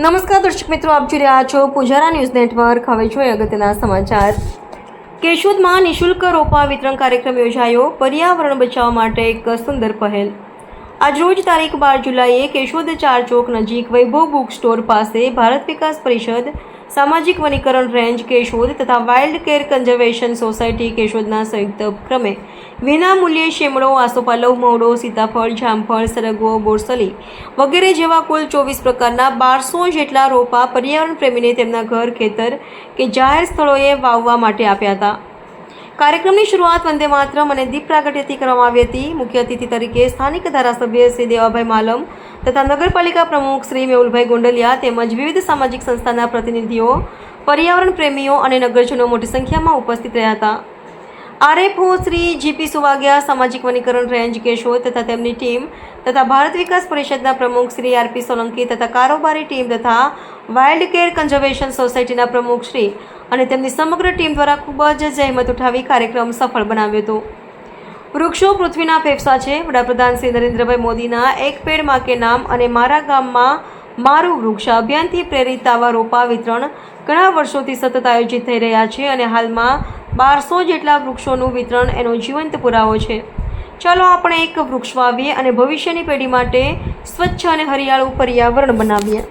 નમસ્કાર દર્શક મિત્રો, આપ જોઈ રહ્યા છો પુજારા ન્યૂઝ નેટવર્ક. હવે જોઈએ અગત્યના સમાચાર. કેશોદમાં નિઃશુલ્ક રોપા વિતરણ કાર્યક્રમ યોજાયો. પર્યાવરણ બચાવવા માટે એક સુંદર પહેલ. આજરોજ તારીખ બાર જુલાઈએ કેશોદ ચાર ચોક નજીક વૈભવ બુક સ્ટોર પાસે ભારત વિકાસ પરિષદ સામાજિક વનીકરણ રેન્જ કેશોદ તથા વાઇલ્ડ કેર કન્ઝર્વેશન સોસાયટી કેશોદના સંયુક્ત ઉપક્રમે વિના મૂલ્યે શેમળો, આસોપાલવ, મવડો, સીતાફળ, જામફળ, સરગવો, બોરસલી વગેરે જેવા કુલ ચોવીસ પ્રકારના બારસો જેટલા રોપા પર્યાવરણ પ્રેમીને તેમના ઘર, ખેતર કે જાહેર સ્થળોએ વાવવા માટે આપ્યા હતા. કાર્યક્રમની શરૂઆત વંદે માતરમ અને દીપ પ્રાગટ્યથી કરવામાં આવી હતી. મુખ્ય અતિથિ તરીકે સ્થાનિક ધારાસભ્ય શ્રી દેવાભાઈ માલમ તથા નગરપાલિકા પ્રમુખ શ્રી મેહુલભાઈ ગોંડલિયા તેમજ વિવિધ સામાજિક સંસ્થાના પ્રતિનિધિઓ, પર્યાવરણ પ્રેમીઓ અને નગરજનો મોટી સંખ્યામાં ઉપસ્થિત રહ્યા હતા. આરએફઓ શ્રી જીપી સુવાગિયા સામાજિક વનીકરણ રેન્જ કેશોદ તથા તેમની ટીમ તથા ભારત વિકાસ પરિષદના પ્રમુખ શ્રી આરપી સોલંકી તથા કારોબારી ટીમ તથા વાઇલ્ડ કેર કન્ઝર્વેશન સોસાયટીના પ્રમુખ શ્રી અને તેમની સમગ્ર ટીમ દ્વારા ખૂબ જ જહેમત ઉઠાવી કાર્યક્રમ સફળ બનાવ્યો હતો. વૃક્ષો પૃથ્વીના ફેફસા છે. વડાપ્રધાન શ્રી નરેન્દ્રભાઈ મોદીના એક પેડમાં કે નામ અને મારા ગામમાં મારું વૃક્ષ અભિયાનથી પ્રેરિત આવા રોપા વિતરણ ઘણા વર્ષોથી સતત આયોજિત થઈ રહ્યા છે અને હાલમાં બારસો જેટલા વૃક્ષોનું વિતરણ એનો જીવંત પુરાવો છે. ચાલો આપણે એક વૃક્ષ વાવીએ અને ભવિષ્યની પેઢી માટે સ્વચ્છ અને હરિયાળું પર્યાવરણ બનાવીએ.